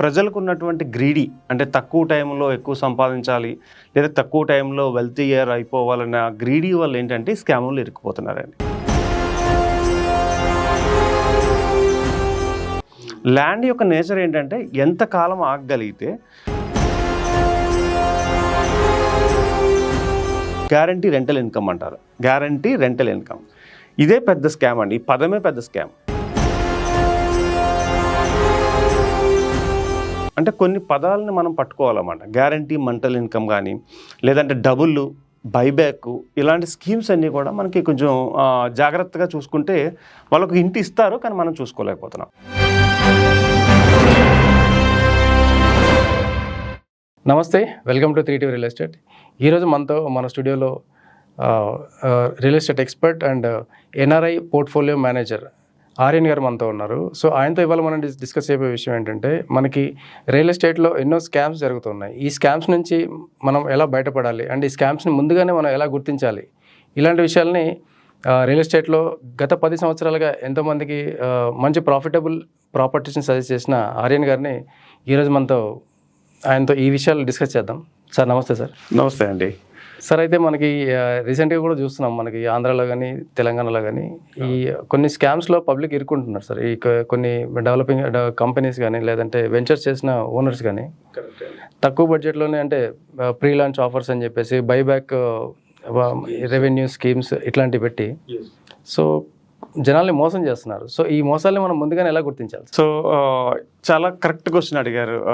ప్రజలకు ఉన్నటువంటి గ్రీడీ అంటే తక్కువ టైంలో ఎక్కువ సంపాదించాలి లేదా తక్కువ టైంలో వెల్త్ ఇయర్ అయిపోవాలన్న గ్రీడీ వల్ల ఏంటంటే స్కామ్లు ఇరుక్కుపోతున్నారండి. ల్యాండ్ యొక్క నేచర్ ఏంటంటే ఎంత కాలం ఆగగలిగితే గ్యారంటీ రెంటల్ ఇన్కమ్ అంటారు. గ్యారంటీ రెంటల్ ఇన్కమ్ ఇదే పెద్ద స్కామ్ అండి. ఈ పదమే పెద్ద స్కామ్ అంటే కొన్ని పదాలని మనం పట్టుకోవాలన్నమాట. గ్యారంటీ మంటల్ ఇన్కమ్ కానీ లేదంటే డబుల్ బైబ్యాక్ ఇలాంటి స్కీమ్స్ అన్నీ కూడా మనకి కొంచెం జాగ్రత్తగా చూసుకుంటే వాళ్ళకు ఇంటి ఇస్తారు కానీ మనం చూసుకోలేకపోతున్నాం. నమస్తే welcome to three TV real estate ఈరోజు మనతో మన స్టూడియోలో real estate expert and NRI portfolio manager Aryan garu మనతో ఉన్నారు. సో ఆయనతో ఇవాళ మనం డిస్కస్ చేయబోయే విషయం ఏంటంటే మనకి రియల్ ఎస్టేట్లో ఎన్నో స్కామ్స్ జరుగుతున్నాయి. ఈ స్కామ్స్ నుంచి మనం ఎలా బయటపడాలి? అండ్ ఈ స్కామ్స్ని ముందుగానే మనం ఎలా గుర్తించాలి? ఇలాంటి విషయాల్ని రియల్ ఎస్టేట్లో గత పది సంవత్సరాలుగా ఎంతోమందికి మంచి ప్రాఫిటబుల్ ప్రాపర్టీస్ని సజెస్ట్ చేసిన ఆర్యన్ గారిని ఈరోజు మనతో ఆయనతో ఈ విషయాలు డిస్కస్ చేద్దాం. సార్ నమస్తే సార్. నమస్తే అండి. సార్ అయితే మనకి రీసెంట్గా కూడా చూస్తున్నాం మనకి ఆంధ్రాలో కానీ తెలంగాణలో కానీ ఈ కొన్ని స్కామ్స్లో పబ్లిక్ ఇరుక్కుంటున్నారు సార్. ఈ కొన్ని డెవలపింగ్ కంపెనీస్ కానీ లేదంటే వెంచర్స్ చేసిన ఓనర్స్ కానీ తక్కువ బడ్జెట్లోనే అంటే ప్రీ లాంచ్ ఆఫర్స్ అని చెప్పేసి బైబ్యాక్ రెవెన్యూ స్కీమ్స్ ఇట్లాంటివి పెట్టి సో జనాల్ని మోసం చేస్తున్నారు. సో ఈ మోసాల్ని మనం ముందుగానే ఎలా గుర్తించాలి? సో చాలా కరెక్ట్ క్వశ్చన్ అడిగారు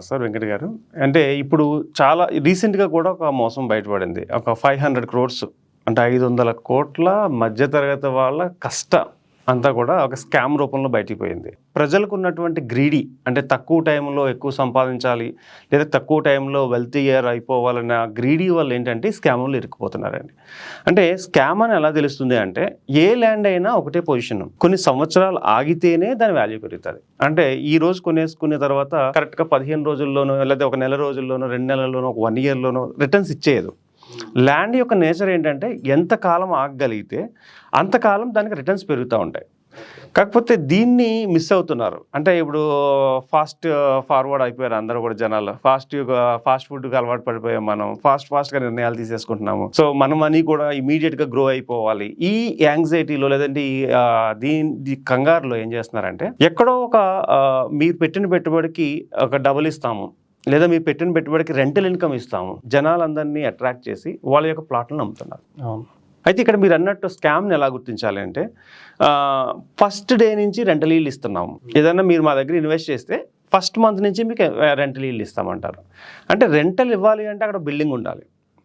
సార్ వెంకట్ గారు. అంటే ఇప్పుడు చాలా రీసెంట్గా కూడా ఒక మోసం బయటపడింది. ఒక ఫైవ్ హండ్రెడ్ క్రోడ్స్ అంటే ఐదు వందల కోట్ల మధ్యతరగతి వాళ్ళ కష్ట. అంతా కూడా ఒక స్కామ్ రూపంలో బయటికి పోయింది. ప్రజలకు ఉన్నటువంటి గ్రీడీ అంటే తక్కువ టైంలో ఎక్కువ సంపాదించాలి లేదా తక్కువ టైంలో వెల్తీ ఇయర్ అయిపోవాలన్న గ్రీడీ వల్ల ఏంటంటే స్కామ్లు ఇరుక్కుపోతున్నారండి. అంటే స్కామ్ అని ఎలా తెలుస్తుంది అంటే ఏ ల్యాండ్ అయినా ఒకటే పొజిషన్. కొన్ని సంవత్సరాలు ఆగితేనే దాని వాల్యూ పెరుగుతుంది. అంటే ఈ రోజు కొనేసుకునే తర్వాత కరెక్ట్గా పదిహేను రోజుల్లోనో లేదా ఒక నెల రోజుల్లోనో రెండు నెలల్లోనో ఒక వన్ ఇయర్లోనో రిటర్న్స్ ఇచ్చేయదు. ల్యాండ్ యొక్క నేచర్ ఏంటంటే ఎంత కాలం ఆగగలిగితే అంతకాలం దానికి రిటర్న్స్ పెరుగుతూ ఉంటాయి. కాకపోతే దీన్ని మిస్ అవుతున్నారు. అంటే ఇప్పుడు ఫాస్ట్ ఫార్వర్డ్ uh, అయిపోయారు అందరూ కూడా జనాలు. ఫాస్ట్ ఫాస్ట్ ఫుడ్కి అలవాటు పడిపోయాం మనం. ఫాస్ట్ ఫాస్ట్గా నిర్ణయాలు తీసేసుకుంటున్నాము. సో మన మనీ కూడా ఇమీడియట్గా గ్రో అయిపోవాలి. ఈ యాంగ్జైటీలో లేదంటే ఈ uh, దీని కంగారులో ఏం చేస్తున్నారంటే ఎక్కడో ఒక uh, మీరు పెట్టిన పెట్టుబడికి ఒక డబుల్ ఇస్తాము. లేదా మీరు పెట్టిన పెట్టుబడికి రెంటల్ ఇన్కమ్ ఇస్తాము. జనాలందరినీ అట్రాక్ట్ చేసి వాళ్ళ యొక్క ప్లాట్లను అమ్ముతున్నారు. అయితే ఇక్కడ మీరు అన్నట్టు స్కామ్ని ఎలా గుర్తించాలి అంటే ఫస్ట్ డే నుంచి రెంటల్ ఈల్డ్ ఇస్తున్నాము. ఏదన్నా మీరు మా దగ్గర ఇన్వెస్ట్ చేస్తే ఫస్ట్ మంత్ నుంచి మీకు రెంటల్ ఈల్డ్ ఇస్తామంటారు. అంటే రెంటల్ ఇవ్వాలి అంటే అక్కడ బిల్డింగ్ ఉండాలి.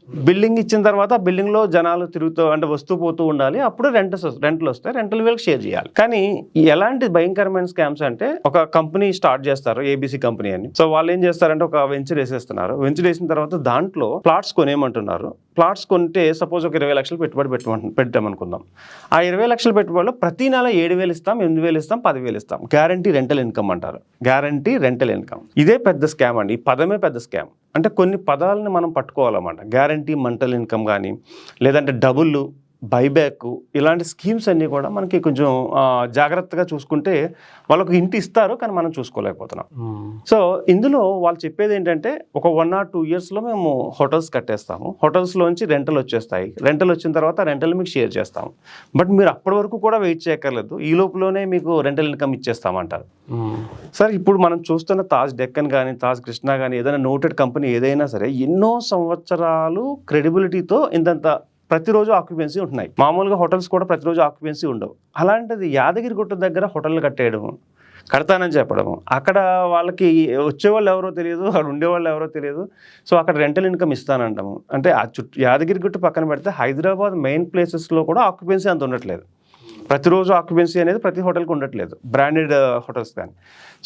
బిల్డింగ్ ఇచ్చిన తర్వాత బిల్డింగ్లో జనాలు తిరుగుతూ అంటే వస్తూ పోతూ ఉండాలి. అప్పుడు రెంట్ రెంట్లు వస్తాయి. రెంటల్ వీళ్ళకి షేర్ చేయాలి. కానీ ఎలాంటి భయంకరమైన స్కామ్స్ అంటే ఒక కంపెనీ స్టార్ట్ చేస్తారు ఏబీసీ కంపెనీ అని. సో వాళ్ళు ఏం చేస్తారంటే ఒక వెంచర్ వేసేస్తున్నారు. వెంచర్ వేసిన తర్వాత దాంట్లో ప్లాట్స్ కొనేయమంటున్నారు. ప్లాట్స్ కొంటే సపోజ్ ఒక ఇరవై లక్షలు పెట్టుబడి పెట్టమంటు పెట్టామనుకుందాం. ఆ ఇరవై లక్షల పెట్టుబడిలో ప్రతి నెల ఏడు వేలు ఇస్తాం ఎనిమిది వేలు ఇస్తాం పదివేలు ఇస్తాం. గ్యారంటీ రెంటల్ ఇన్కమ్ అంటారు. Guarantee rental income. ఇదే పెద్ద స్కామ్ అండి. ఈ పదమే పెద్ద స్కామ్. అంటే కొన్ని పదాలని మనం పట్టుకోవాలన్నమాట. గ్యారంటీ మంటల్ ఇన్కమ్ కానీ లేదంటే డబుల్ బైబ్యాక్ ఇలాంటి స్కీమ్స్ అన్నీ కూడా మనకి కొంచెం జాగ్రత్తగా చూసుకుంటే వాళ్ళకు ఇంటి ఇస్తారు కానీ మనం చూసుకోలేకపోతున్నాం. సో ఇందులో వాళ్ళు చెప్పేది ఏంటంటే ఒక వన్ ఆర్ టూ ఇయర్స్లో మేము హోటల్స్ కట్టేస్తాము. హోటల్స్లోంచి రెంటల్ వచ్చేస్తాయి. రెంటల్ వచ్చిన తర్వాత రెంటల్ మీకు షేర్ చేస్తాము. బట్ మీరు అప్పటి వరకు కూడా వెయిట్ చేయక్కర్లేదు. ఈ లోపులోనే మీకు రెంటల్ ఇన్కమ్ ఇచ్చేస్తామంటారు. సార్ ఇప్పుడు మనం చూస్తున్న తాజ్ డెక్కన్ కానీ తాజ్ కృష్ణ కానీ ఏదైనా నోటెడ్ కంపెనీ ఏదైనా సరే ఎన్నో సంవత్సరాలు క్రెడిబిలిటీతో ఇంతంత ప్రతిరోజు ఆక్యుపెన్సీ ఉంటున్నాయి. మామూలుగా హోటల్స్ కూడా ప్రతిరోజు ఆక్యుపెన్సీ ఉండవు. అలాంటిది యాదగిరి గుట్ట దగ్గర హోటల్ కట్టేయడం కడతానని చెప్పడము. అక్కడ వాళ్ళకి వచ్చేవాళ్ళు ఎవరో తెలియదు అక్కడ ఉండేవాళ్ళు ఎవరో తెలియదు. సో అక్కడ రెంటల్ ఇన్కమ్ ఇస్తానంటాము. అంటే ఆ చుట్టూ యాదగిరి గుట్ట పక్కన పెడితే హైదరాబాద్ మెయిన్ ప్లేసెస్లో కూడా ఆక్యుపెన్సీ అంత ఉండట్లేదు. ప్రతిరోజు ఆక్యుపెన్సీ అనేది ప్రతి హోటల్కి ఉండట్లేదు. బ్రాండెడ్ హోటల్స్ కానీ.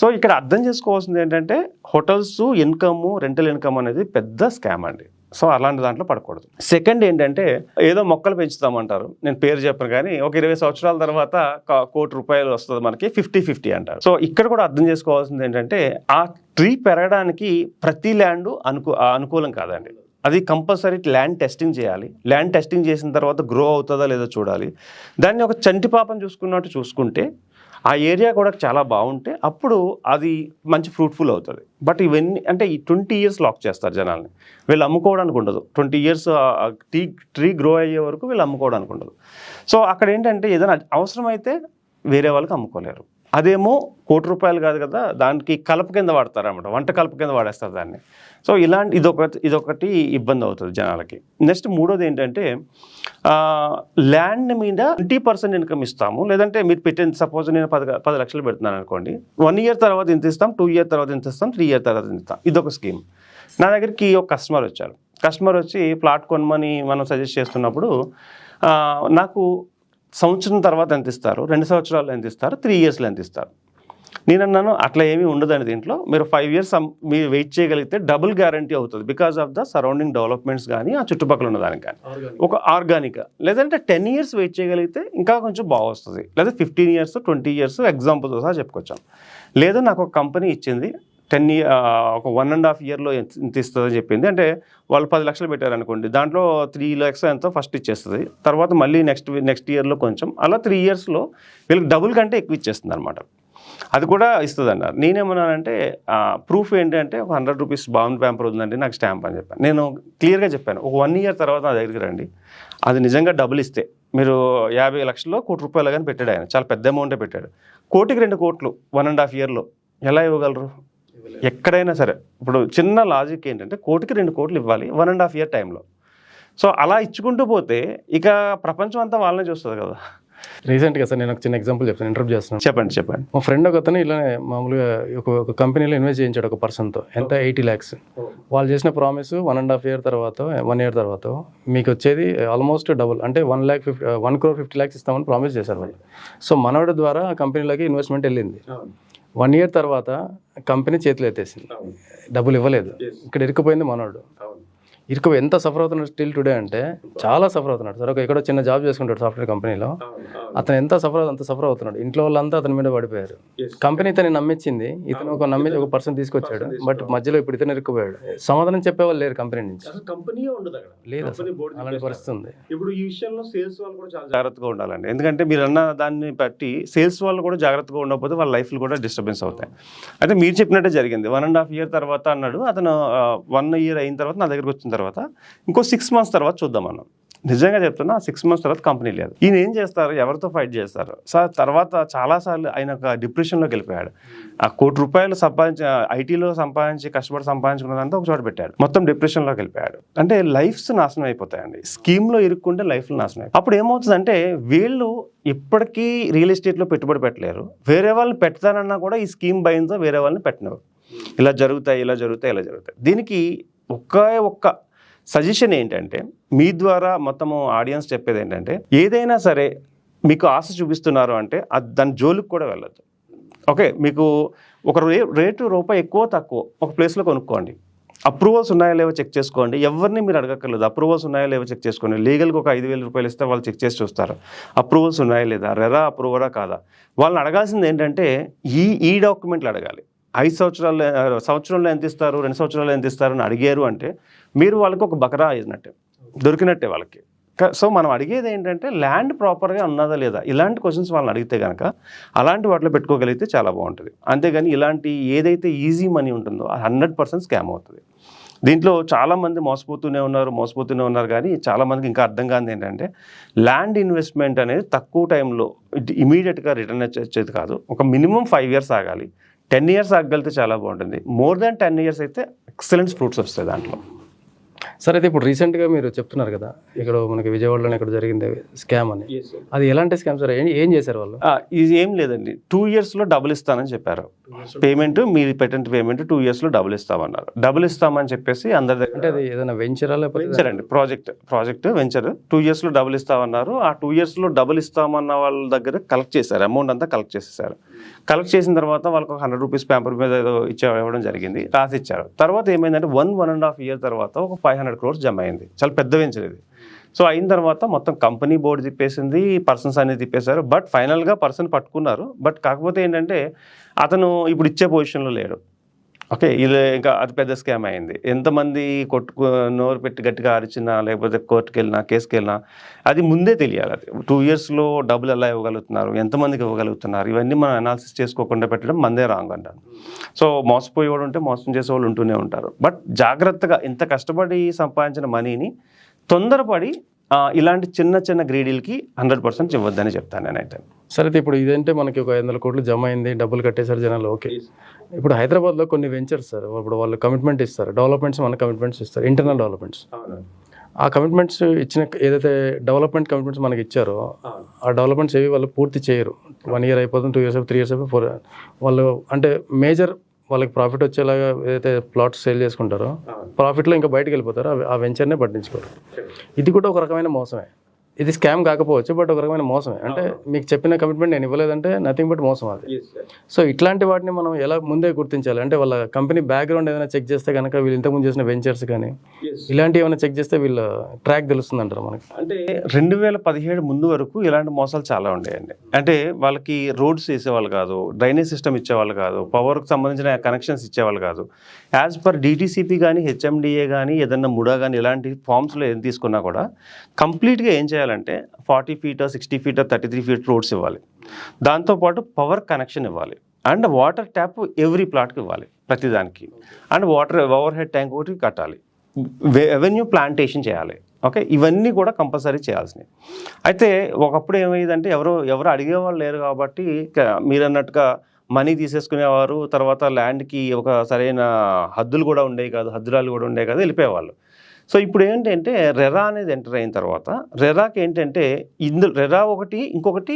సో ఇక్కడ అర్థం చేసుకోవాల్సింది ఏంటంటే హోటల్స్ ఇన్కమ్ రెంటల్ ఇన్కమ్ అనేది పెద్ద స్కామ్ అండి. సో అలాంటి దాంట్లో పడకూడదు. సెకండ్ ఏంటంటే ఏదో మొక్కలు పెంచుతామంటారు. నేను పేరు చెప్పను కానీ ఒక ఇరవై సంవత్సరాల తర్వాత కోటి రూపాయలు వస్తుంది మనకి ఫిఫ్టీ ఫిఫ్టీ అంటారు. సో ఇక్కడ కూడా అర్థం చేసుకోవాల్సింది ఏంటంటే ఆ ట్రీ పెరగడానికి ప్రతి ల్యాండ్ అనుకూ అనుకూలం కాదండి. అది కంపల్సరీ ల్యాండ్ టెస్టింగ్ చేయాలి. ల్యాండ్ టెస్టింగ్ చేసిన తర్వాత గ్రో అవుతుందా లేదో చూడాలి. దాన్ని ఒక చంటి పాపం చూసుకున్నట్టు చూసుకుంటే ఆ ఏరియా కూడా చాలా బాగుంటే అప్పుడు అది మంచి ఫ్రూట్ఫుల్ అవుతుంది. బట్ ఇవన్నీ అంటే ఈ ట్వంటీ ఇయర్స్ లాక్ చేస్తారు జనాల్ని. వీళ్ళు అమ్ముకోవడానికి ఉండదు. Twenty years the tree grow అయ్యే వరకు వీళ్ళు అమ్ముకోవడానికి ఉండదు. సో అక్కడ ఏంటంటే ఏదైనా అవసరమైతే వేరే వాళ్ళకి అమ్ముకోలేరు. అదేమో కోటి రూపాయలు కాదు కదా దానికి కలప కింద వాడతారన్నమాట వంట కలప కింద వాడేస్తారు దాన్ని. సో ఇలాంటి ఇదొక ఇదొకటి ఇబ్బంది అవుతుంది జనాలకి. నెక్స్ట్ మూడోది ఏంటంటే ల్యాండ్ మీద ట్వంటీ పర్సెంట్ ఇన్కమ్ ఇస్తాము లేదంటే మీరు పెట్టిన సపోజ్ నేను పది పది లక్షలు పెడుతున్నాను అనుకోండి వన్ ఇయర్ తర్వాత ఇంత ఇస్తాం టూ ఇయర్ తర్వాత ఇంత ఇస్తాం త్రీ ఇయర్ తర్వాత ఇంత ఇస్తాం. ఇదొక స్కీమ్. నా దగ్గరికి ఒక కస్టమర్ వచ్చారు. కస్టమర్ వచ్చి ప్లాట్ కొనమని మనం సజెస్ట్ చేస్తున్నప్పుడు నాకు సంవత్సరం తర్వాత ఎంత ఇస్తారు? రెండు సంవత్సరాలు ఎంత ఇస్తారు? త్రీ ఇయర్స్లో ఎంత ఇస్తారు? నేను అన్నాను అట్లా ఏమీ ఉండదండి దీంట్లో. మీరు ఫైవ్ ఇయర్స్ మీరు వెయిట్ చేయగలిగితే డబుల్ గ్యారంటీ అవుతుంది. Because of the surrounding developments కానీ ఆ చుట్టుపక్కల ఉన్న దానికి కానీ ఒక ఆర్గానిక్. లేదంటే టెన్ ఇయర్స్ వెయిట్ చేయగలిగితే ఇంకా కొంచెం బాగా వస్తుంది. లేదా fifteen years twenty years example సహా చెప్పుకొచ్చాం. లేదా నాకు ఒక కంపెనీ ఇచ్చింది. టెన్ ఇయర్ ఒక వన్ అండ్ హాఫ్ ఇయర్లో ఇంత ఇస్తుందని చెప్పింది. అంటే వాళ్ళు పది లక్షలు పెట్టారనుకోండి దాంట్లో త్రీ ల్యాక్స్ ఎంతో ఫస్ట్ ఇచ్చేస్తుంది. తర్వాత మళ్ళీ నెక్స్ట్ నెక్స్ట్ ఇయర్లో కొంచెం అలా త్రీ ఇయర్స్లో వీళ్ళకి డబుల్ కంటే ఎక్కువ ఇచ్చేస్తుంది అనమాట అది కూడా ఇస్తుంది అన్నారు నేనేమన్నానంటే ప్రూఫ్ ఏంటంటే ఒక హండ్రెడ్ రూపీస్ బాగుంది పేపర్ ఉందండి నాకు స్టాంప్ అని చెప్పాను. నేను క్లియర్గా చెప్పాను ఒక వన్ ఇయర్ తర్వాత నా దగ్గరికి రండి. అది నిజంగా డబుల్ ఇస్తే మీరు యాభై లక్షల్లో కోటి రూపాయలు కానీ పెట్టాడు ఆయన చాలా పెద్ద అమౌంటే పెట్టాడు. కోటికి రెండు కోట్లు వన్ అండ్ హాఫ్ ఇయర్లో. ఎలా ఇవ్వగలరు? ఎక్కడైనా సరే ఇప్పుడు చిన్న లాజిక్ ఏంటంటే కోటికి రెండు కోట్లు ఇవ్వాలి వన్ అండ్ హాఫ్ ఇయర్ టైంలో సో అలా ఇచ్చుకుంటూ పోతే ఇక ప్రపంచం అంతా వాళ్ళనే చూస్తుంది కదా. రీసెంట్గా సార్ నేను ఒక చిన్న ఎగ్జాంపుల్ చెప్తాను ఇంటర్వ్యూ చేస్తున్నాను. చెప్పండి చెప్పండి. మా ఫ్రెండ్ ఒక అతను ఇలానే మామూలుగా ఒక ఒక కంపెనీలో ఇన్వెస్ట్ చేయించాడు ఒక పర్సన్తో ఎంత? ఎయిటీ ల్యాక్స్ వాళ్ళు చేసిన promise one and half year తర్వాత వన్ ఇయర్ తర్వాత మీకు వచ్చేది ఆల్మోస్ట్ డబుల్ అంటే one lakh fifty one crore fifty lakhs ఇస్తామని ప్రామిస్ చేశారు వాళ్ళు. సో మనోడి ద్వారా ఆ కంపెనీలోకి ఇన్వెస్ట్మెంట్ వెళ్ళింది. వన్ ఇయర్ తర్వాత కంపెనీ చేతులు ఎత్తేసింది. డబ్బులు ఇవ్వలేదు. ఇక్కడ ఇరుక్కుపోయింది మనోడు. ఇరుకు ఎంత సఫర్ అవుతున్నాడు స్టిల్ టుడే అంటే చాలా సఫర్ అవుతున్నాడు. సార్ ఒక ఎక్కడో చిన్న జాబ్ చేసుకుంటాడు సాఫ్ట్వేర్ కంపెనీలో. అతను ఎంత సఫర్ అంత సఫర్ అవుతున్నాడు. ఇంట్లో వాళ్ళంతా అతని మీద పడిపోయారు. కంపెనీ ఇతన్ని నమ్మించింది. ఇతను ఒక నమ్మి ఒక పర్సన్ తీసుకొచ్చాడు. బట్ మధ్యలో ఇప్పుడు ఇతను ఇరుక్కుపోయాడు. సమాధానం చెప్పేవాళ్ళు లేరు కంపెనీ నుంచి. లేదు అలాంటి పరిస్థితి ఉంది ఇప్పుడు ఈ విషయంలో సేల్స్ వాళ్ళు కూడా చాలా జాగ్రత్తగా ఉండాలండి. ఎందుకంటే మీరు అన్న దాన్ని బట్టి సేల్స్ వాళ్ళు కూడా జాగ్రత్తగా ఉండకపోతే వాళ్ళ లైఫ్లు కూడా డిస్టర్బెన్స్ అవుతాయి. అయితే మీరు చెప్పినట్టే జరిగింది. వన్ అండ్ హాఫ్ ఇయర్ తర్వాత అన్నాడు. అతను వన్ ఇయర్ అయిన తర్వాత నా దగ్గరికి వచ్చిన తర్వాత ఇంకో సిక్స్ మంత్స్ తర్వాత చూద్దాం మనం నిజంగా చెప్తున్నా సిక్స్ మంత్స్ తర్వాత కంపెనీ లేదు. ఈయన ఏం చేస్తారు? ఎవరితో ఫైట్ చేస్తారు? సార్ తర్వాత చాలాసార్లు ఆయన ఒక డిప్రెషన్లోకి వెళ్ళిపోయాడు. ఆ కోటి రూపాయలు సంపాదించి ఐటీలో సంపాదించి కష్టపడి సంపాదించుకున్నదంతా ఒక చోట పెట్టాడు. మొత్తం డిప్రెషన్లోకి వెళ్ళిపోయాడు. అంటే లైఫ్స్ నాశనం అయిపోతాయండి. స్కీమ్లో ఇరుక్కుంటే లైఫ్లు నాశనం అయిపోతాయి. అప్పుడు ఏమవుతుందంటే వీళ్ళు ఇప్పటికీ రియల్ ఎస్టేట్లో పెట్టుబడి పెట్టలేరు. వేరే వాళ్ళని పెడతానన్నా కూడా ఈ స్కీమ్ భయంతో వేరే వాళ్ళని పెట్టినారు ఇలా జరుగుతాయి ఇలా జరుగుతాయి ఇలా జరుగుతాయి. దీనికి ఒకే ఒక్క సజెషన్ ఏంటంటే మీ ద్వారా మొత్తము ఆడియన్స్ చెప్పేది ఏంటంటే ఏదైనా సరే మీకు ఆశ చూపిస్తున్నారు అంటే అది దాని జోలికి కూడా వెళ్ళదు ఓకే మీకు ఒక రే రేటు రూపాయి ఎక్కువ తక్కువ ఒక ప్లేస్లో కొనుక్కోండి. అప్రూవల్స్ ఉన్నాయో లేవో చెక్ చేసుకోండి. ఎవరిని మీరు అడగక్కర్లేదు. అప్రూవల్స్ ఉన్నాయో లేవో చెక్ చేసుకోండి. లీగల్గా ఒక ఐదు వేల రూపాయలు ఇస్తే వాళ్ళు చెక్ చేసి చూస్తారు. అప్రూవల్స్ ఉన్నాయా లేదా? రెరా అప్రూవరా కాదా? వాళ్ళని అడగాల్సింది ఏంటంటే ఈ ఈ డాక్యుమెంట్లు అడగాలి. ఐదు సంవత్సరాలు సంవత్సరంలో ఎంత ఇస్తారు రెండు సంవత్సరాలు ఎంత ఇస్తారు అని అడిగారు అంటే మీరు వాళ్ళకి ఒక బకరా అయినట్టే దొరికినట్టే వాళ్ళకి. సో మనం అడిగేది ఏంటంటే ల్యాండ్ ప్రాపర్గా ఉన్నదా లేదా? ఇలాంటి క్వశ్చన్స్ వాళ్ళని అడిగితే కనుక అలాంటి వాటిలో పెట్టుకోగలిగితే చాలా బాగుంటుంది. అంతేగాని ఇలాంటి ఏదైతే ఈజీ మనీ ఉంటుందో హండ్రెడ్ పర్సెంట్ స్కామ్ అవుతుంది. దీంట్లో చాలామంది మోసపోతూనే ఉన్నారు మోసపోతూనే ఉన్నారు కానీ చాలామందికి ఇంకా అర్థం కాదు ఏంటంటే ల్యాండ్ ఇన్వెస్ట్మెంట్ అనేది తక్కువ టైంలో ఇమీడియట్గా రిటర్న్ వచ్చేది కాదు. ఒక మినిమం ఫైవ్ ఇయర్స్ ఆగాలి. టెన్ ఇయర్స్ ఆగలిగితే చాలా బాగుంటుంది. మోర్ దాన్ టెన్ ఇయర్స్ అయితే ఎక్సలెంట్ ఫ్రూట్స్ వస్తాయి దాంట్లో. సార్ అయితే ఇప్పుడు రీసెంట్గా మీరు చెప్తున్నారు కదా ఇక్కడ మనకి విజయవాడలోనే ఇక్కడ జరిగింది స్కామ్ అని. అది ఎలాంటి స్కామ్ సార్? ఏం ఏం చేశారు వాళ్ళు? ఆ, ఇది ఏం లేదండి. టూ ఇయర్స్లో డబుల్ ఇస్తానని చెప్పారు. పేమెంట్ మీరు పెట్టిన పేమెంట్ టూ ఇయర్స్లో డబుల్ ఇస్తామన్నారు. డబుల్ ఇస్తామని చెప్పేసి అందరి దగ్గర అంటే అది ఏదైనా వెంచరా లేకపోతే వెంచర్ అండి. ప్రాజెక్ట్ ప్రాజెక్ట్ వెంచర్ టూ ఇయర్స్లో డబుల్ ఇస్తామన్నారు. ఆ టూ ఇయర్స్లో డబుల్ ఇస్తామన్న వాళ్ళ దగ్గర కలెక్ట్ చేశారు. అమౌంట్ అంతా కలెక్ట్ చేసేసారు. కలెక్ట్ చేసిన తర్వాత వాళ్ళకి ఒక హండ్రెడ్ రూపీస్ పేపర్ మీద ఏదో ఇచ్చే ఇవ్వడం జరిగింది రాసి ఇచ్చారు తర్వాత ఏమైందంటే one one and half year తర్వాత ఒక ఫైవ్ హండ్రెడ్ క్రోర్స్ జమ అయింది. చాలా పెద్ద వెంచర్ ఇది. సో అయిన తర్వాత మొత్తం కంపెనీ బోర్డు తిప్పేసింది పర్సన్స్ అనేది తిప్పేశారు. బట్ ఫైనల్గా పర్సన్ పట్టుకున్నారు. బట్ కాకపోతే ఏంటంటే అతను ఇప్పుడు ఇచ్చే పొజిషన్లో లేడు. ఓకే ఇది ఇంకా అది పెద్ద స్కామ్ అయింది. ఎంతమంది కొట్టుకు నోరు పెట్టి గట్టిగా అరిచినా లేకపోతే కోర్టుకి వెళ్ళినా కేసుకి వెళ్ళినా అది ముందే తెలియాలి. అది టూ ఇయర్స్లో డబ్బులు ఎలా ఇవ్వగలుగుతున్నారు? ఎంతమందికి ఇవ్వగలుగుతున్నారు? ఇవన్నీ మనం అనాలిసిస్ చేసుకోకుండా పెట్టడం మందే రాంగ్ అంటాను సో మోసపోయే ఉంటే మోసం చేసే వాళ్ళు ఉంటూనే ఉంటారు. బట్ జాగ్రత్తగా ఇంత కష్టపడి సంపాదించిన మనీని తొందరపడి ఇలాంటి చిన్న చిన్న గ్రీడీలకి హండ్రెడ్ పర్సెంట్ ఇవ్వద్దని చెప్తాను నేనైతే. సరే అయితే ఇప్పుడు ఇదంటే మనకి ఒక ఐదు వందల కోట్లు జమ అయింది డబ్బులు కట్టేశారు జనాలు ఓకే. ఇప్పుడు హైదరాబాద్లో కొన్ని వెంచర్స్ సార్ ఇప్పుడు వాళ్ళు కమిట్మెంట్ ఇస్తారు డెవలప్మెంట్స్ మన కమిట్మెంట్స్ ఇస్తారు ఇంటర్నల్ డెవలప్మెంట్స్. ఆ కమిట్మెంట్స్ ఇచ్చిన ఏదైతే డెవలప్మెంట్ కమిట్మెంట్స్ మనకి ఇచ్చారో ఆ డెవలప్మెంట్స్ ఏవి వాళ్ళు పూర్తి చేయరు. వన్ ఇయర్ అయిపోతుంది టూ ఇయర్స్ త్రీ ఇయర్స్ అయిపోయి ఫోర్ వాళ్ళు అంటే మేజర్ వాళ్ళకి ప్రాఫిట్ వచ్చేలాగా ఏదైతే ప్లాట్స్ సేల్ చేసుకుంటారో ప్రాఫిట్లో ఇంకా బయటకు వెళ్ళిపోతారో ఆ వెంచర్నే పట్టించుకోరు. ఇది కూడా ఒక రకమైన మోసమే. ఇది స్కామ్ కాకపోవచ్చు బట్ ఒక రకమైన మోసమే. అంటే మీకు చెప్పిన కమిట్మెంట్ నేను ఇవ్వలేదంటే నథింగ్ బట్ మోసం అది. సో ఇట్లాంటి వాటిని మనం ఎలా ముందే గుర్తించాలి? అంటే వాళ్ళ కంపెనీ బ్యాక్గ్రౌండ్ ఏదైనా చెక్ చేస్తే కనుక వీళ్ళు ఇంతకుముందు చేసిన వెంచర్స్ కానీ ఇలాంటివి ఏమైనా చెక్ చేస్తే వీళ్ళ ట్రాక్ తెలుస్తుంది అంటారు మనకి? అంటే రెండు వేల పదిహేడు ముందు వరకు ఇలాంటి మోసాలు చాలా ఉండేయండి. అంటే వాళ్ళకి రోడ్స్ వేసేవాళ్ళు కాదు డ్రైనేజ్ సిస్టమ్ ఇచ్చేవాళ్ళు కాదు పవర్కి సంబంధించిన కనెక్షన్స్ ఇచ్చేవాళ్ళు కాదు. యాజ్ పర్ డిటీసీపీ కానీ హెచ్ఎండిఏ కానీ ఏదన్నా ముడా కానీ ఇలాంటి ఫామ్స్లో ఏం తీసుకున్నా కూడా కంప్లీట్గా ఏం చేయాలంటే forty feet sixty feet thirty three feet roads ఇవ్వాలి. దాంతోపాటు పవర్ కనెక్షన్ ఇవ్వాలి. అండ్ వాటర్ ట్యాప్ ఎవ్రీ ప్లాట్కి ఇవ్వాలి ప్రతిదానికి. And water overhead tank ఒకటి కట్టాలి. రెవెన్యూ ప్లాంటేషన్ చేయాలి. ఓకే? ఇవన్నీ కూడా కంపల్సరీ చేయాల్సినవి. అయితే ఒకప్పుడు ఏమైందంటే ఎవరు ఎవరు అడిగేవాళ్ళు లేరు కాబట్టి మీరు అన్నట్టుగా మనీ తీసేసుకునేవారు తర్వాత ల్యాండ్కి ఒక సరైన హద్దులు కూడా ఉండేవి కాదు హద్దురాలు కూడా ఉండేవి కాదు వెళ్ళిపోయేవాళ్ళు. సో ఇప్పుడు ఏంటంటే రెరా అనేది ఎంటర్ అయిన తర్వాత రెరాకి ఏంటంటే ఇందులో రెరా ఒకటి ఇంకొకటి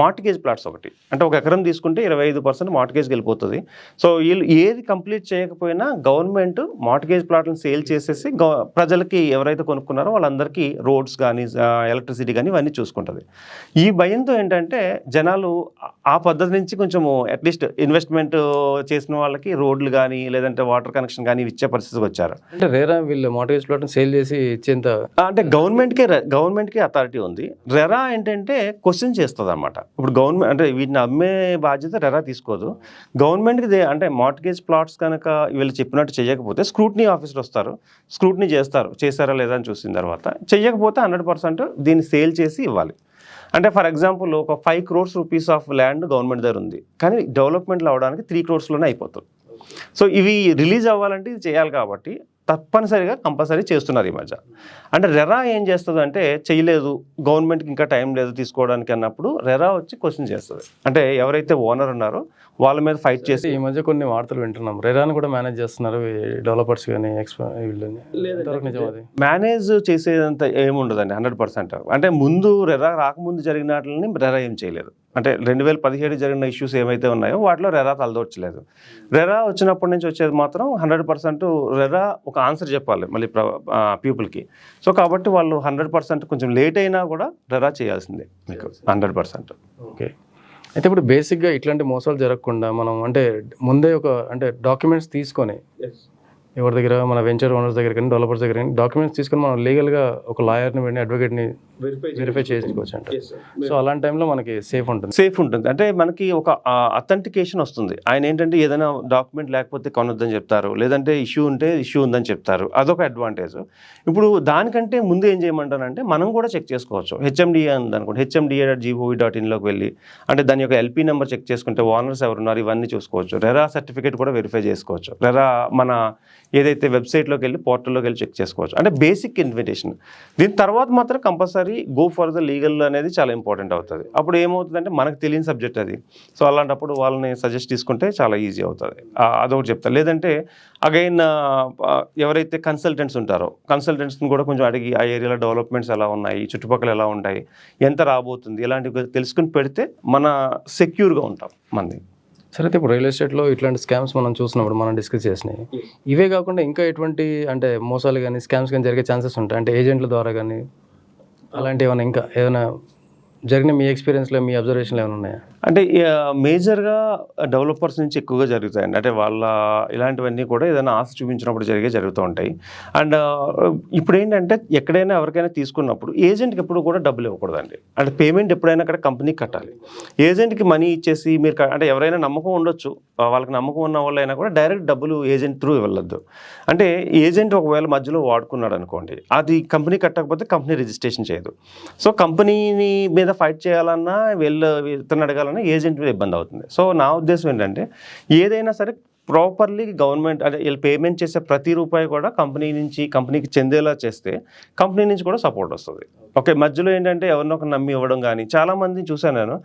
మార్టిగేజ్ ప్లాట్స్ ఒకటి. అంటే ఒక ఎకరం తీసుకుంటే ఇరవై ఐదు పర్సెంట్ మార్టిగేజ్కి వెళ్ళిపోతుంది. సో వీళ్ళు ఏది కంప్లీట్ చేయకపోయినా గవర్నమెంట్ మార్టిగేజ్ ప్లాట్లను సేల్ చేసేసి ప్రజలకి ఎవరైతే కొనుక్కున్నారో వాళ్ళందరికీ రోడ్స్ కానీ ఎలక్ట్రిసిటీ కానీ ఇవన్నీ చూసుకుంటుంది. ఈ భయంతో ఏంటంటే జనాలు ఆ- పద్ధతి నుంచి కొంచెము అట్లీస్ట్ ఇన్వెస్ట్మెంట్ చేసిన వాళ్ళకి రోడ్లు కానీ లేదంటే వాటర్ కనెక్షన్ కానీ ఇచ్చే పరిస్థితికి వచ్చారు. అంటే రేరా వీళ్ళు మోటరేజ్ ప్లాట్ని సేల్ చేసి ఇచ్చేంత అంటే గవర్నమెంట్కే గవర్నమెంట్కి అథారిటీ ఉంది. రెరా ఏంటంటే క్వశ్చన్ చేస్తుంది అనమాట ఇప్పుడు గవర్నమెంట్ అంటే వీటిని అమ్మే బాధ్యత రెరా తీసుకోదు. గవర్నమెంట్కి అంటే మార్టిగేజ్ ప్లాట్స్ కనుక వీళ్ళు చెప్పినట్టు చేయకపోతే స్క్రూట్నీ ఆఫీసర్ వస్తారు. స్క్రూట్నీ చేస్తారు. చేశారా లేదా అని చూసిన తర్వాత చెయ్యకపోతే హండ్రెడ్ పర్సెంట్ దీన్ని సేల్ చేసి ఇవ్వాలి. అంటే ఫర్ ఎగ్జాంపుల్ ఒక five crores rupees of land government దగ్గర ఉంది. కానీ డెవలప్మెంట్లో అవడానికి త్రీ క్రోర్స్లోనే అయిపోతుంది సో ఇవి రిలీజ్ అవ్వాలంటే ఇది చేయాలి కాబట్టి తప్పనిసరిగా కంపల్సరీ చేస్తున్నారు ఈ మధ్య. అంటే రెరా ఏం చేస్తుంది అంటే చేయలేదు గవర్నమెంట్కి ఇంకా టైం లేదు తీసుకోవడానికి అన్నప్పుడు రెరా వచ్చి క్వశ్చన్ చేస్తుంది. అంటే ఎవరైతే ఓనర్ ఉన్నారో వాళ్ళ మీద ఫైట్ చేసి ఈ మధ్య కొన్ని వార్తలు వింటున్నాం. రేరాని కూడా మేనేజ్ చేస్తున్నారు డెవలపర్స్ కానీ ఎక్స్పా వీళ్ళని. మేనేజ్ చేసేదంత ఏముండదండి హండ్రెడ్ పర్సెంట్ అంటే ముందు రెరా రాకముందు జరిగిన వాటిని రెరా ఏం చేయలేదు. అంటే రెండు వేల పదిహేడు జరిగిన ఇష్యూస్ ఏమైతే ఉన్నాయో వాటిలో రెరా తలదోర్చలేదు. రెరా వచ్చినప్పటి నుంచి వచ్చేది మాత్రం హండ్రెడ్ పర్సెంట్ రెరా ఒక ఆన్సర్ చెప్పాలి మళ్ళీ పీపుల్కి సో కాబట్టి వాళ్ళు హండ్రెడ్ పర్సెంట్ కొంచెం లేట్ అయినా కూడా రెరా చేయాల్సిందే మీకు హండ్రెడ్ పర్సెంట్. ఓకే. అయితే ఇప్పుడు బేసిక్గా ఇట్లాంటి మోసాలు జరగకుండా మనం అంటే ముందే ఒక అంటే డాక్యుమెంట్స్ తీసుకొని ఎవరి దగ్గర మన వెంచర్ ఓనర్స్ దగ్గర కానీ డెవలపర్స్ దగ్గర కానీ డాక్యుమెంట్స్ తీసుకొని మనం లీగల్గా ఒక లాయర్ని వెళ్ళి అడ్వకేట్ని వెరిఫై చేసుకోవచ్చు అంట సో అలాంటి టైంలో మనకి సేఫ్ ఉంటుంది. సేఫ్ ఉంటుంది. అంటే మనకి ఒక అథెంటికేషన్ వస్తుంది. ఆయన ఏంటంటే ఏదైనా డాక్యుమెంట్ లేకపోతే కొనొద్దని చెప్తారు. లేదంటే ఇష్యూ ఉంటే ఇష్యూ ఉందని చెప్తారు. అదొక అడ్వాంటేజ్ ఇప్పుడు దానికంటే ముందు ఏం చేయమంటారంటే మనం కూడా చెక్ చేసుకోవచ్చు. హెచ్ఎండిఏ ఉంది అనుకోండి. హెచ్ఎండిఏ డాట్ జీఓవి డాట్ ఇన్లోకి వెళ్ళి అంటే దాని యొక్క ఎల్పీ నెంబర్ చెక్ చేసుకుంటే ఓనర్స్ ఎవరున్నారు ఇవన్నీ చూసుకోవచ్చు. రెరా సర్టిఫికేట్ కూడా వెరిఫై చేసుకోవచ్చు. రెరా మన ఏదైతే వెబ్సైట్లోకి వెళ్ళి పోర్టల్లోకి వెళ్ళి చెక్ చేసుకోవచ్చు. అంటే బేసిక్ ఇన్విటేషన్. దీని తర్వాత మాత్రం compulsory go for the legal అనేది చాలా ఇంపార్టెంట్ అవుతుంది. అప్పుడు ఏమవుతుందంటే మనకు తెలియని సబ్జెక్ట్ అది. సో అలాంటప్పుడు వాళ్ళని సజెస్ట్ తీసుకుంటే చాలా ఈజీ అవుతుంది. అదొకటి చెప్తాను లేదంటే అగైన్ ఎవరైతే కన్సల్టెంట్స్ ఉంటారో కన్సల్టెంట్స్ని కూడా కొంచెం అడిగి ఆ ఏరియాలో డెవలప్మెంట్స్ ఎలా ఉన్నాయి చుట్టుపక్కల ఎలా ఉంటాయి ఎంత రాబోతుంది ఇలాంటివి తెలుసుకుని పెడితే మన సెక్యూర్గా ఉంటాం మంది. సరే అయితే ఇప్పుడు రియల్ ఎస్టేట్లో ఇట్లాంటి స్కామ్స్ మనం చూసినప్పుడు మనం డిస్కస్ చేసినాయి ఇవే కాకుండా ఇంకా ఎటువంటి అంటే మోసాలు కానీ స్కామ్స్ కానీ జరిగే ఛాన్సెస్ ఉంటాయి? అంటే ఏజెంట్ల ద్వారా కానీ అలాంటి ఏమైనా ఇంకా ఏదైనా జరిగిన మీ ఎక్స్పీరియన్స్లో మీ అబ్జర్వేషన్లో ఏమైనా ఉన్నాయా? అంటే మేజర్గా డెవలపర్స్ నుంచి ఎక్కువగా జరుగుతాయండి. అంటే వాళ్ళ ఇలాంటివన్నీ కూడా ఏదైనా ఆశ చూపించినప్పుడు జరిగే జరుగుతూ ఉంటాయి. అండ్ ఇప్పుడు ఏంటంటే ఎక్కడైనా ఎవరికైనా తీసుకున్నప్పుడు ఏజెంట్కి ఎప్పుడు కూడా డబ్బులు ఇవ్వకూడదండి. అంటే పేమెంట్ ఎప్పుడైనా అక్కడ కంపెనీకి కట్టాలి. ఏజెంట్కి మనీ ఇచ్చేసి మీరు అంటే ఎవరైనా నమ్మకం ఉండొచ్చు. వాళ్ళకి నమ్మకం ఉన్న వాళ్ళైనా కూడా డైరెక్ట్ డబ్బులు ఏజెంట్ త్రూ ఇవ్వలేదు అంటే ఏజెంట్ ఒకవేళ మధ్యలో వాడుకున్నాడు అనుకోండి అది కంపెనీ కట్టకపోతే కంపెనీ రిజిస్ట్రేషన్ చేయదు. సో కంపెనీని మీద ఫైట్ చేయాలన్నా వెళ్ళి ఇతను అడగాలన్నా ఏజెంట్ ఇబ్బంది అవుతుంది. సో నా ఉద్దేశం ఏంటంటే ఏదైనా సరే ప్రాపర్లీ గవర్నమెంట్ అంటే వీళ్ళు పేమెంట్ చేసే ప్రతి రూపాయి కూడా కంపెనీ నుంచి కంపెనీకి చెందేలా చేస్తే కంపెనీ నుంచి కూడా సపోర్ట్ వస్తుంది. ఓకే మధ్యలో ఏంటంటే ఎవరినో ఒక నమ్మి ఇవ్వడం కానీ చాలా మందిని చూశాను నేను.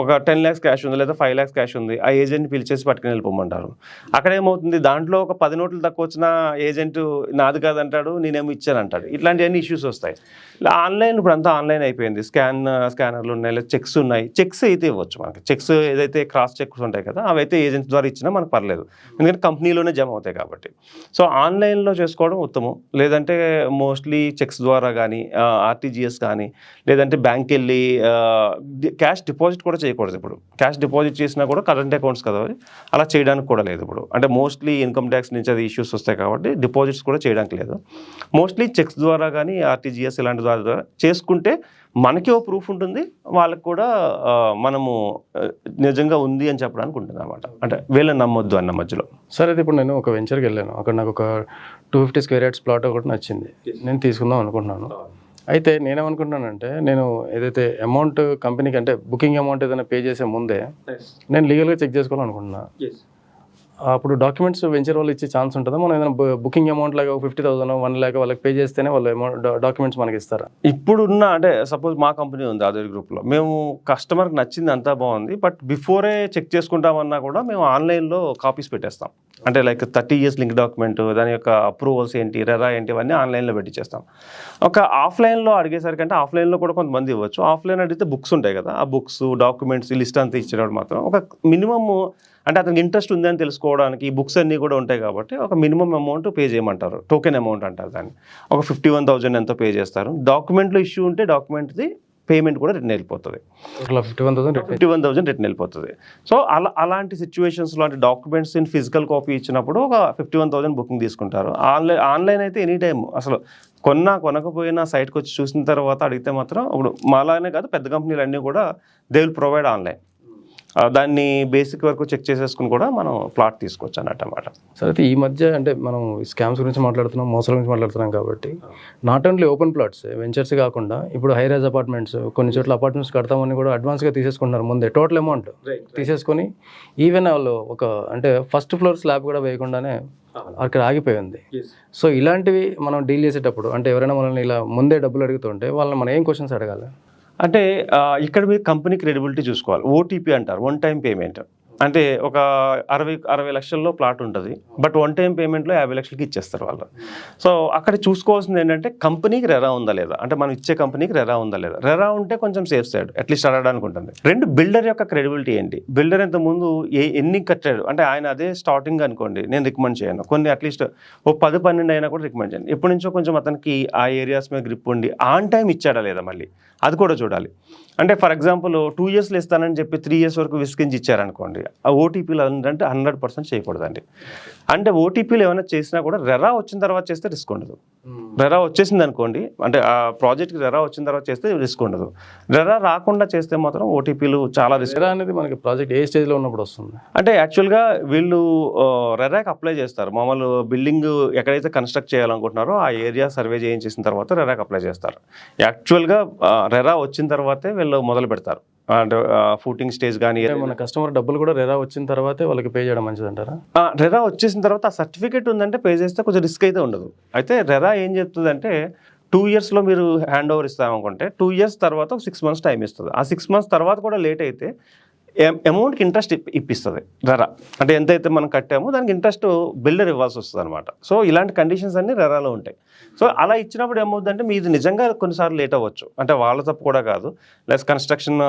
ఒక టెన్ ల్యాక్స్ క్యాష్ ఉంది లేదా ఫైవ్ ల్యాక్స్ క్యాష్ ఉంది ఆ ఏజెంట్ పిలిచేసి పట్టుకుని వెళ్ళిపోమంటారు. అక్కడ ఏమవుతుంది దాంట్లో ఒక పది నోట్లు తక్కువ వచ్చిన ఏజెంట్ నాది కాదంటాడు నేనేమో ఇచ్చాను అంటాడు ఇట్లాంటివన్నీ ఇష్యూస్ వస్తాయి. ఇలా ఆన్లైన్ ఇప్పుడు అంతా ఆన్లైన్ అయిపోయింది. స్కాన్ స్కానర్లు ఉన్నాయి లేదా చెక్స్ ఉన్నాయి. చెక్స్ అయితే ఇవ్వచ్చు మనకి. చెక్స్ ఏదైతే క్రాస్ చెక్స్ ఉంటాయి కదా అవి అయితే ఏజెంట్ ద్వారా ఇచ్చినా మనకు పర్లేదు. ఎందుకంటే కంపెనీలోనే జమ అవుతాయి కాబట్టి. సో ఆన్లైన్లో చేసుకోవడం ఉత్తమం. లేదంటే మోస్ట్లీ చెక్స్ ద్వారా కానీ ఆర్టీజీఎస్ కానీ లేదంటే బ్యాంక్ వెళ్ళి క్యాష్ డిపాజిట్ కూడా చేయకూడదు ఇప్పుడు. క్యాష్ డిపాజిట్ చేసినా కూడా కరెంట్ అకౌంట్స్ కదా. అలా చేయడానికి కూడా లేదు ఇప్పుడు. అంటే మోస్ట్లీ ఇన్కమ్ ట్యాక్స్ నుంచి అది ఇష్యూస్ వస్తాయి కాబట్టి డిపాజిట్స్ కూడా చేయడానికి లేదు. మోస్ట్లీ చెక్స్ ద్వారా కానీ ఆర్టీజీఎస్ ఇలాంటి ద్వారా ద్వారా చేసుకుంటే మనకి ఓ ప్రూఫ్ ఉంటుంది. వాళ్ళకి కూడా మనము నిజంగా ఉంది అని చెప్పడానికి ఉంటుంది అనమాట అంటే వీళ్ళని నమ్మొద్దు అన్న మధ్యలో. సరే అయితే ఇప్పుడు నేను ఒక వెంచర్కి వెళ్ళాను. అక్కడ నాకు ఒక two fifty square yards plot ఒకటి నచ్చింది. నేను తీసుకుందాం అనుకుంటున్నాను. అయితే నేనేమనుకుంటున్నానంటే నేను ఏదైతే అమౌంట్ కంపెనీకి అంటే బుకింగ్ అమౌంట్ ఏదైనా పే చేసే ముందే నేను లీగల్గా చెక్ చేసుకోవాలనుకుంటున్నా. అప్పుడు డాక్యుమెంట్స్ వెంచర్ వాళ్ళు ఇచ్చే ఛాన్స్ ఉంటుందా? మనం ఏదైనా బుకింగ్ అమౌంట్ లాగా ఫిఫ్టీ థౌసండ్ వన్ ల్యాక్ వాళ్ళకి పే చేస్తేనే వాళ్ళు అమౌంట్ డాక్యుమెంట్స్ మనకి ఇస్తారా? ఇప్పుడున్న అంటే సపోజ్ మా కంపెనీ ఉంది అదే గ్రూప్లో. మేము కస్టమర్కి నచ్చింది అంతా బాగుంది బట్ బిఫోరే చెక్ చేసుకుంటామన్నా కూడా మేము ఆన్లైన్లో కాపీస్ పెట్టేస్తాం. అంటే like thirty years link document దాని యొక్క అప్రూవల్స్ ఏంటి రెరా ఏంటి ఇవన్నీ ఆన్లైన్లో పెట్టించేస్తాం ఒక ఆఫ్లైన్లో అడిగేసరికి అంటే ఆఫ్లైన్లో కూడా కొంతమంది ఇవ్వచ్చు. ఆఫ్లైన్ అడిగితే బుక్స్ ఉంటాయి కదా ఆ బుక్స్ డాక్యుమెంట్స్ లిస్ట్ అంతా ఇచ్చేటప్పుడు మాత్రం ఒక మినిమమ్ అంటే అతనికి ఇంట్రెస్ట్ ఉందని తెలుసుకోవడానికి ఈ బుక్స్ అన్నీ కూడా ఉంటాయి కాబట్టి ఒక మినిమం అమౌంట్ పే చేయమంటారు. టోకెన్ అమౌంట్ అంటారు దాన్ని. ఒక ఫిఫ్టీ వన్ థౌజండ్ ఎంతో పే చేస్తారు. డాక్యుమెంట్లో ఇష్యూ ఉంటే డాక్యుమెంట్ది పేమెంట్ కూడా రిటర్న్ వెళ్ళిపోతుంది. Fifty one thousand fifty one thousand return వెళ్ళిపోతుంది. సో అలా అలాంటి సిచ్యువేషన్స్లో అంటే డాక్యుమెంట్స్ ఇన్ ఫిజికల్ కాపీ ఇచ్చినప్పుడు ఒక ఫిఫ్టీ వన్ థౌసండ్ బుకింగ్ తీసుకుంటారు. ఆన్లైన్ ఆన్లైన్ అయితే ఎనీ టైం అసలు కొన్నా కొనకపోయినా సైట్కి వచ్చి చూసిన తర్వాత అడిగితే మాత్రం ఇప్పుడు మాలానే కాదు పెద్ద కంపెనీలు అన్నీ కూడా దే విల్ ప్రొవైడ్ ఆన్లైన్ దాన్ని బేసిక్ వరకు చెక్ చేసేసుకుని కూడా మనం ప్లాట్ తీసుకోవచ్చు అన్నట్టు అన్నమాట. సరే అయితే ఈ మధ్య అంటే మనం స్కామ్స్ గురించి మాట్లాడుతున్నాం మోసాల గురించి మాట్లాడుతున్నాం కాబట్టి not only open plots ventures కాకుండా ఇప్పుడు హై రైజ్ అపార్ట్మెంట్స్ కొన్ని చోట్ల అపార్ట్మెంట్స్ కడతామని కూడా అడ్వాన్స్గా తీసేసుకుంటున్నారు ముందే. టోటల్ అమౌంట్ తీసేసుకొని ఈవెన్ వాళ్ళు ఒక అంటే ఫస్ట్ ఫ్లోర్ స్లాబ్ కూడా వేయకుండానే అక్కడ ఆగిపోయింది. సో ఇలాంటివి మనం డీల్ చేసేటప్పుడు అంటే ఎవరైనా మనల్ని ఇలా ముందే డబ్బులు అడుగుతుంటే వాళ్ళని మనం ఏం క్వశ్చన్స్ అడగాలి? అంటే ఇక్కడ మీరు కంపెనీ క్రెడిబిలిటీ చూసుకోవాలి. ఓటీపీ అంటారు వన్ టైం పేమెంట్. అంటే ఒక అరవై అరవై లక్షల్లో ప్లాట్ ఉంటుంది. బట్ వన్ టైం పేమెంట్లో యాభై లక్షలకి ఇచ్చేస్తారు వాళ్ళు. సో అక్కడ చూసుకోవాల్సింది ఏంటంటే కంపెనీకి రెరా ఉందా లేదా? అంటే మనం ఇచ్చే కంపెనీకి రెరా ఉందా లేదా? రెరా ఉంటే కొంచెం సేఫ్ సైడ్ అట్లీస్ట్ అడగడానికి ఉంటుంది రెండు బిల్డర్ యొక్క క్రెడిబిలిటీ ఏంటి? బిల్డర్ ఇంత ముందు ఏ ఎన్ని కట్టాడు? అంటే ఆయన అదే స్టార్టింగ్ అనుకోండి నేను రికమెండ్ చేయను. కొన్ని అట్లీస్ట్ ఓ పది పన్నెండు అయినా కూడా రికమెండ్ చేయండి ఎప్పటి నుంచో కొంచెం అతనికి ఆ ఏరియాస్ మీద గ్రిప్ ఉండి ఆన్ టైం ఇచ్చాడా లేదా మళ్ళీ? అది కూడా చూడాలి. అంటే ఫర్ ఎగ్జాంపుల్ టూ ఇయర్స్లో ఇస్తానని చెప్పి త్రీ ఇయర్స్ వరకు విసిగించి ఇచ్చారనుకోండి ఆ ఓటీపీలు అంటే హండ్రెడ్ పర్సెంట్ చేయకూడదండి. అంటే ఓటీపీలు ఏమైనా చేసినా కూడా రెరా వచ్చిన తర్వాత చేస్తే రిస్క్ ఉండదు. రెరా వచ్చేసింది అనుకోండి అంటే ఆ ప్రాజెక్ట్కి రెరా వచ్చిన తర్వాత చేస్తే రిస్క్ ఉండదు. రెరా రాకుండా చేస్తే మాత్రం ఓటీపీలు చాలా రిస్క్ అనేది మనకి ప్రాజెక్ట్ ఏ స్టేజ్లో ఉన్నప్పుడు వస్తుంది. అంటే యాక్చువల్గా వీళ్ళు రెరాక్ అప్లై చేస్తారు. మామూలు బిల్డింగ్ ఎక్కడైతే కన్స్ట్రక్ట్ చేయాలనుకుంటున్నారో ఆ ఏరియా సర్వే చేయించేసిన తర్వాత రెరాక్ అప్లై చేస్తారు. యాక్చువల్గా రెరా వచ్చిన తర్వాతే వీళ్ళు మొదలు పెడతారు. అంటే ఫూటింగ్ స్టేజ్ కానీ మన కస్టమర్ డబ్బులు కూడా రెరా వచ్చిన తర్వాతే వాళ్ళకి పే చేయడం మంచిది అంటారా రెరా వచ్చేసిన తర్వాత ఆ సర్టిఫికేట్ ఉందంటే పే చేస్తే కొంచెం రిస్క్ అయితే ఉండదు. అయితే రెరా ఏం చెప్తుందంటే టూ ఇయర్స్లో మీరు హ్యాండ్ ఓవర్ ఇస్తామనుకుంటే టూ ఇయర్స్ తర్వాత ఒక సిక్స్ మంత్స్ టైం ఇస్తుంది. ఆ సిక్స్ మంత్స్ తర్వాత కూడా లేట్ అయితే అమౌంట్కి ఇంట్రెస్ట్ ఇప్పిస్తుంది. రెరా అంటే ఎంతైతే మనం కట్టామో దానికి ఇంట్రెస్ట్ బిల్డర్ ఇవ్వాల్సి వస్తుంది అనమాట సో ఇలాంటి కండిషన్స్ అన్నీ రెరాలో ఉంటాయి. సో అలా ఇచ్చినప్పుడు ఏమవుతుందంటే మీది నిజంగా కొన్నిసార్లు లేట్ అవ్వచ్చు. అంటే వాళ్ళ తప్పు కూడా కాదు. లెస్ కన్స్ట్రక్షన్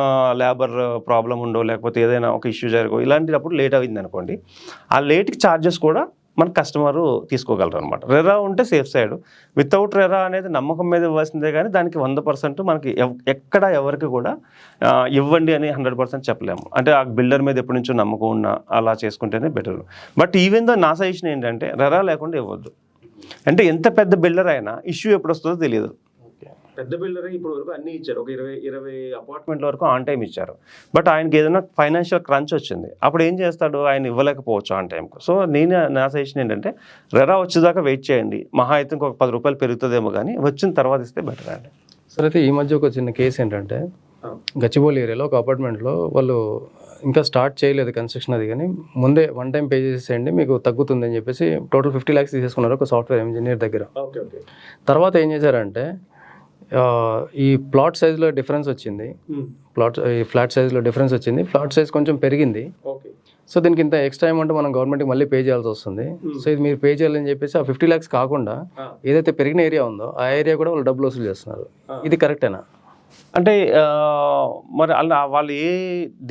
లేబర్ ప్రాబ్లం ఉండో లేకపోతే ఏదైనా ఒక ఇష్యూ జరగో ఇలాంటప్పుడు లేట్ అయింది అనుకోండి ఆ లేట్కి ఛార్జెస్ కూడా మన కస్టమర్ తీసుకోగలరు అనమాట రెరా ఉంటే సేఫ్ సైడ్ వితౌట్ రెరా అనేది నమ్మకం మీద ఇవ్వాల్సిందే కానీ దానికి వంద పర్సెంట్ మనకి ఎవ్- ఎక్కడ ఎవరికి కూడా ఇవ్వండి అని హండ్రెడ్ పర్సెంట్ చెప్పలేము. అంటే ఆ బిల్డర్ మీద ఎప్పటి నుంచో నమ్మకం ఉన్నా అలా చేసుకుంటేనే బెటర్ బట్ ఈవెన్ దో నా సజెషన్ ఏంటంటే రెరా లేకుండా ఇవ్వద్దు. అంటే ఎంత పెద్ద బిల్డర్ అయినా ఇష్యూ ఎప్పుడు వస్తుందో తెలియదు. పెద్ద బిల్డర్ ఇప్పుడు వరకు అన్ని ఇచ్చారు. ఒక ఇరవై ఇరవై అపార్ట్మెంట్ల వరకు ఆన్ టైం ఇచ్చారు. బట్ ఆయనకి ఏదైనా ఫైనాన్షియల్ క్రంచ్ వచ్చింది. అప్పుడు ఏం చేస్తాడు? ఆయన ఇవ్వలేకపోవచ్చు ఆన్ టైంకు సో నేను నా సజెషన్ ఏంటంటే రెరా వచ్చేదాకా వెయిట్ చేయండి. మహా అయితే ఇంకొక పది రూపాయలు పెరుగుతుందేమో కానీ వచ్చిన తర్వాత ఇస్తే బెటర్ అండి. సరే అయితే ఈ మధ్య ఒక చిన్న కేసు ఏంటంటే గచ్చిబౌలి ఏరియాలో ఒక అపార్ట్మెంట్లో వాళ్ళు ఇంకా స్టార్ట్ చేయలేదు కన్స్ట్రక్షన్ అది కానీ ముందే వన్ టైం పే చేసేయండి మీకు తగ్గుతుంది అని చెప్పేసి టోటల్ ఫిఫ్టీ ల్యాక్స్ తీసేసుకున్నారు ఒక సాఫ్ట్వేర్ ఇంజనీర్ దగ్గర. ఓకే ఓకే తర్వాత ఏం చేశారంటే ఈ ప్లాట్ సైజ్లో డిఫరెన్స్ వచ్చింది. ప్లాట్ ఈ ఫ్లాట్ సైజ్లో డిఫరెన్స్ వచ్చింది. ఫ్లాట్ సైజ్ కొంచెం పెరిగింది. ఓకే సో దీనికి ఇంత ఎక్స్ట్రా అమౌంట్ మనం గవర్నమెంట్కి మళ్ళీ పే చేయాల్సి వస్తుంది. సో ఇది మీరు పే చేయాలని చెప్పేసి ఆ ఫిఫ్టీ ల్యాక్స్ కాకుండా ఏదైతే పెరిగిన ఏరియా ఉందో ఆ ఏరియా కూడా వాళ్ళు డబ్బులు వసూలు చేస్తున్నారు. ఇది కరెక్టేనా? అంటే మరి అలా వాళ్ళు ఏ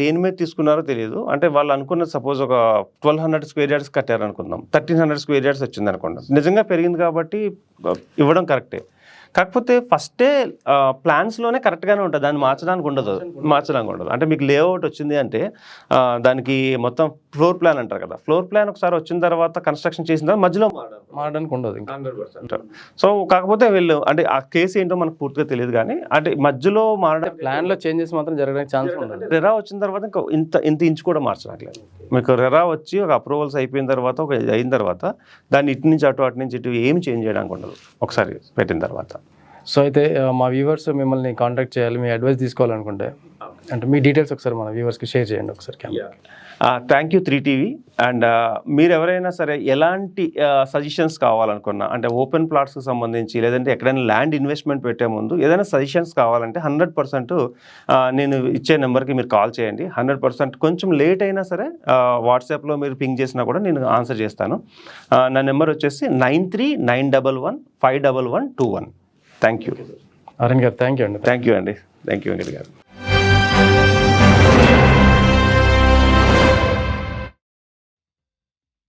దేని మీద తీసుకున్నారో తెలియదు. అంటే వాళ్ళు అనుకున్న సపోజ్ ఒక ట్వెల్వ్ హండ్రెడ్ స్క్వేర్ యార్డ్స్ కట్టారు అనుకుందాం థర్టీన్ హండ్రెడ్ స్క్వేర్ యార్డ్స్ వచ్చింది అనుకుందాం నిజంగా పెరిగింది కాబట్టి ఇవ్వడం కరెక్టే. కాకపోతే ఫస్టే ప్లాన్స్లోనే కరెక్ట్గానే ఉంటుంది. దాన్ని మార్చడానికి ఉండదు. మార్చడానికి ఉండదు. అంటే మీకు లేఅవుట్ వచ్చింది అంటే దానికి మొత్తం ఫ్లోర్ ప్లాన్ అంటారు కదా. ఫ్లోర్ ప్లాన్ ఒకసారి వచ్చిన తర్వాత కన్స్ట్రక్షన్ చేసిన తర్వాత మధ్యలో మారడం. మారడానికి ఉండదు సో కాకపోతే వీళ్ళు అంటే ఆ కేసు ఏంటో మనకు పూర్తిగా తెలియదు కానీ అంటే మధ్యలో మారడం ప్లాన్లో చేంజెస్ మాత్రం జరగడానికి ఛాన్స్ ఉండదు. రెరా వచ్చిన తర్వాత ఇంకా ఇంత ఇంత ఇంచు కూడా మార్చడానికి మీకు రెరా వచ్చి ఒక అప్రూవల్స్ అయిపోయిన తర్వాత ఒక అయిన తర్వాత దాన్ని ఇటు నుంచి అటు అటు నుంచి ఇటు ఏం చేంజ్ చేయడానికి ఉండదు. ఒకసారి పెట్టిన తర్వాత. సో అయితే ఆ, మా వ్యూవర్స్ మిమ్మల్ని కాంటాక్ట్ చేయాలి మీ అడ్వైస్ తీసుకోవాలనుకుంటే. అంటే మీ డీటెయిల్స్ ఒకసారి మన వ్యూవర్స్కి షేర్ చేయండి ఒకసారి thank you three TV and మీరు ఎవరైనా సరే ఎలాంటి సజెషన్స్ కావాలనుకున్నా అంటే ఓపెన్ ప్లాట్స్కి సంబంధించి లేదంటే ఎక్కడైనా ల్యాండ్ ఇన్వెస్ట్మెంట్ పెట్టే ముందు ఏదైనా సజెషన్స్ కావాలంటే హండ్రెడ్ పర్సెంట్ నేను ఇచ్చే నెంబర్కి మీరు కాల్ చేయండి. హండ్రెడ్ పర్సెంట్ కొంచెం లేట్ అయినా సరే వాట్సాప్లో మీరు పింగ్ చేసినా కూడా నేను ఆన్సర్ చేస్తాను. నా నెంబర్ వచ్చేసి nine three nine double one five double one two one thank you Arun గారు థ్యాంక్ యూ అండి థ్యాంక్ యూ అండి థ్యాంక్ యూ వెంకట్ గారు